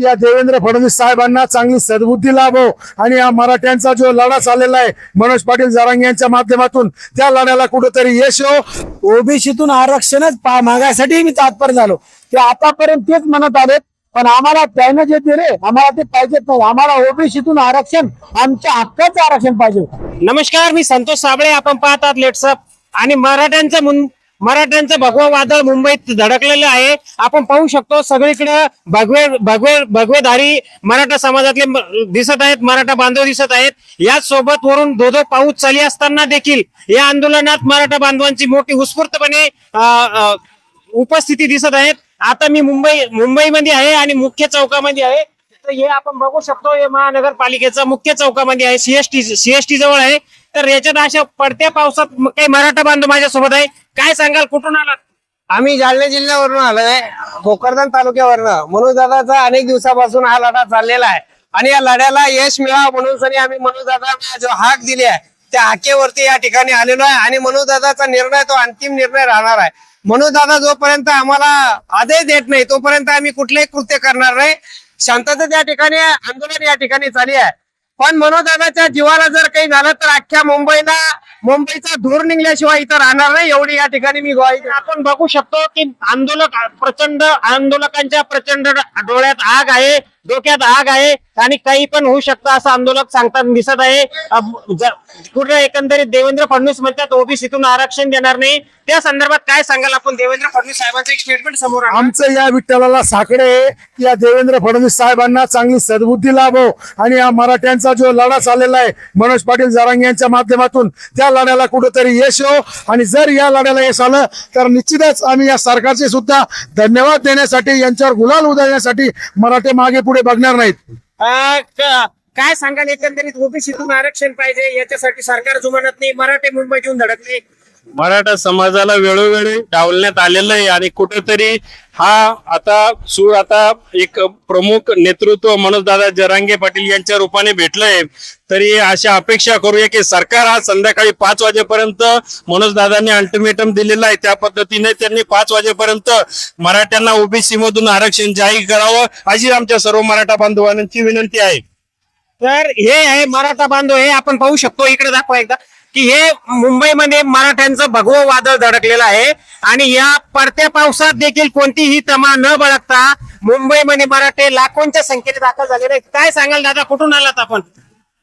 या देवेंद्र फडणवीस साहेबांना चांगली सद्बुद्धी लाभो आणि या मराठ्यांचा जो लढा चाललेला आहे मनोज पाटील जरांग यांच्या माध्यमातून त्या लढ्याला कुठेतरी यश हो. ओबीसीतून आरक्षणच मागायसाठी मी तात्पर झालो. ते आतापर्यंत तेच म्हणत आले पण आम्हाला त्यानं जे दिले आम्हाला ते पाहिजेत नाही. आम्हाला ओबीसीतून आरक्षण आमच्या हक्काचं आरक्षण पाहिजे नमस्कार मी संतोष साबळे. आपण पाहतात लेट्सअप आणि मराठ्यांचं मराठ्यांचं भगवा वादळ मुंबईत धडकलेलं आहे. आपण पाहू शकतो सगळीकडे भगवे भगवे भगवेधारी मराठा समाजातले दिसत आहेत मराठा बांधव दिसत आहेत. याच सोबत वरून धोधो पाऊस चाली असताना देखील या आंदोलनात मराठा बांधवांची मोठी उत्स्फूर्तपणे उपस्थिती दिसत आहेत. आता मी मुंबई मुंबईमध्ये आहे आणि मुख्य चौकामध्ये आहे. तर हे आपण बघू शकतो हे महानगरपालिकेचा मुख्य चौकामध्ये आहे. सीएसटी सीएसटी जवळ आहे. तर याच्यात अशा पडत्या पावसात म- काही मराठा बांधव माझ्यासोबत आहे. काय सांगाल कुठून आलात? आम्ही जालना जिल्ह्यावरून आलोय. भोकरदन तालुक्यावरनं. मनोज दादाचा अनेक दिवसापासून हा लढा चाललेला आहे. आणि या लढ्याला यश मिळावं म्हणून सनी आम्ही मनोज दादा जो हाक दिली आहे त्या हाकेवरती या ठिकाणी आलेलो आहे. आणि मनोज दादाचा निर्णय तो अंतिम निर्णय राहणार आहे. मनोज दादा जोपर्यंत आम्हाला आदेश देत नाही तोपर्यंत आम्ही कुठलेही कृत्य करणार नाही. शांतता त्या ठिकाणी आहे, आंदोलन या ठिकाणी चालू आहे. पण मनोदादाच्या जीवाला जर काही झालं तर अख्ख्या मुंबईला मुंबईचा धूर निघल्याशिवाय इथं राहणार नाही. एवढी या ठिकाणी मी गोवा आपण बघू शकतो की आंदोलक प्रचंड आंदोलकांच्या प्रचंड डोळ्यात आग आहे. डोक्यात आग आहे आणि काही पण होऊ शकतं असं आंदोलक सांगताना दिसत आहे. अब- कुठे एकंदरीत देवेंद्र फडणवीस म्हणतात ओबीसीतून आरक्षण देणार नाही. त्या संदर्भात काय सांगाल आपण? देवेंद्र फडणवीस साहेबांचं एक स्टेटमेंट समोर आमचं या विठ्ठलाला साकडे की या देवेंद्र फडणवीस साहेबांना चांगली सद्बुद्धी लाभो आणि या मराठ्यांचा जो लढा चाललेला आहे मनोज पाटील जरांग यांच्या माध्यमातून त्या लढ्याला कुठेतरी यश हो आणि जर या लढ्याला यश आलं तर निश्चितच आम्ही या सरकारचे सुद्धा धन्यवाद देण्यासाठी यांच्यावर गुलाल उधळण्यासाठी मराठे मागे पुढे बघणार नाहीत. अं, क- काय सांगाल एकंदरीत ओबीसीतून आरक्षण पाहिजे याच्यासाठी सरकार जुमानत नाही मराठे मुंबईत येऊन धडकले. मराठा समाजाला वेळोवेळी डावलण्यात आलेलं आहे आणि कुठेतरी हा आता सूर आता एक प्रमुख नेतृत्व मनोजदादा जरांगे पाटील यांच्या रूपाने भेटलंय. तरी अशा अपेक्षा करूया की सरकार आज संध्याकाळी पाच वाजेपर्यंत मनोजदादांनी अल्टिमेटम दिलेला आहे. त्या पद्धतीने त्यांनी पाच वाजेपर्यंत मराठ्यांना ओबीसी मधून आरक्षण जाहीर करावं. अशी आमच्या सर्व मराठा बांधवांची विनंती आहे. तर हे आहे मराठा बांधव हे आपण पाहू शकतो. इकडे दाखवा एकदा. की हे मुंबईमध्ये मराठ्यांचं भगवं वादळ धडकलेलं आहे. आणि या पडत्या पावसात देखील कोणतीही तमा न बळगता मुंबईमध्ये मराठे लाखोंच्या संख्येने दाखल झालेले आहेत. काय सांगाल दादा कुठून आलात आपण?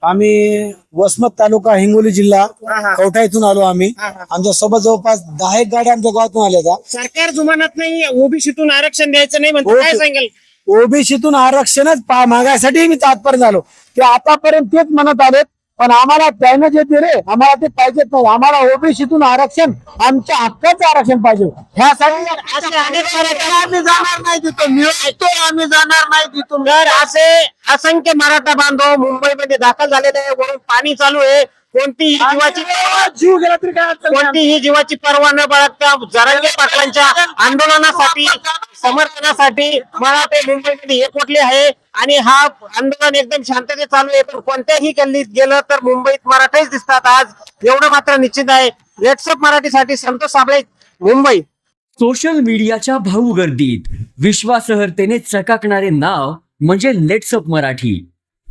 आम्ही वसमत तालुका हिंगोली जिल्हा कवठा इथून आलो आम्ही. आमच्यासोबत जवळपास दहा एक गाड्या आमच्या गावातून आल्या होत्या सरकार जुमानत नाही ओबीसीतून आरक्षण द्यायचं नाही म्हणतो. काय सांगाल? ओबीसीतून आरक्षणच मागायसाठी मी तात्पर झालो. ते आतापर्यंत तेच म्हणत आले पण आम्हाला त्यानं जे दिले आम्हाला ते पाहिजेत नाही आम्हाला ओबीसीतून आरक्षण आमच्या हक्काचं आरक्षण पाहिजे ह्यासाठी असे अनेक आम्ही जाणार नाही तिथं मिळतो आम्ही जाणार नाही तिथून. तर असे असंख्य मराठा बांधव मुंबईमध्ये दाखल झालेले आहे. वरून पाणी चालू आहे. कोणतीही जीवाची जीव गेला तरी काय अडचण नाही. कोणतीही जीवाची पर्वा न बाळगता जरांगे पाटलांच्या आंदोलनासाठी समर्थनासाठी मराठे मुंबईमध्ये एकवटले आहे आणि हा आंदोलन एकदम शांततेत चालू आहे. पण कोणत्याही गल्लीत गेलं तर मुंबईत मराठेच दिसतात आज. एवढं मात्र निश्चित आहे. व्हॉट्सअप मराठीसाठी संतोष साबळे मुंबई. सोशल मीडियाच्या भाऊ गर्दीत. विश्वासार्हतेने चकाकणारे नाव म्हणजे लेट्सअप मराठी.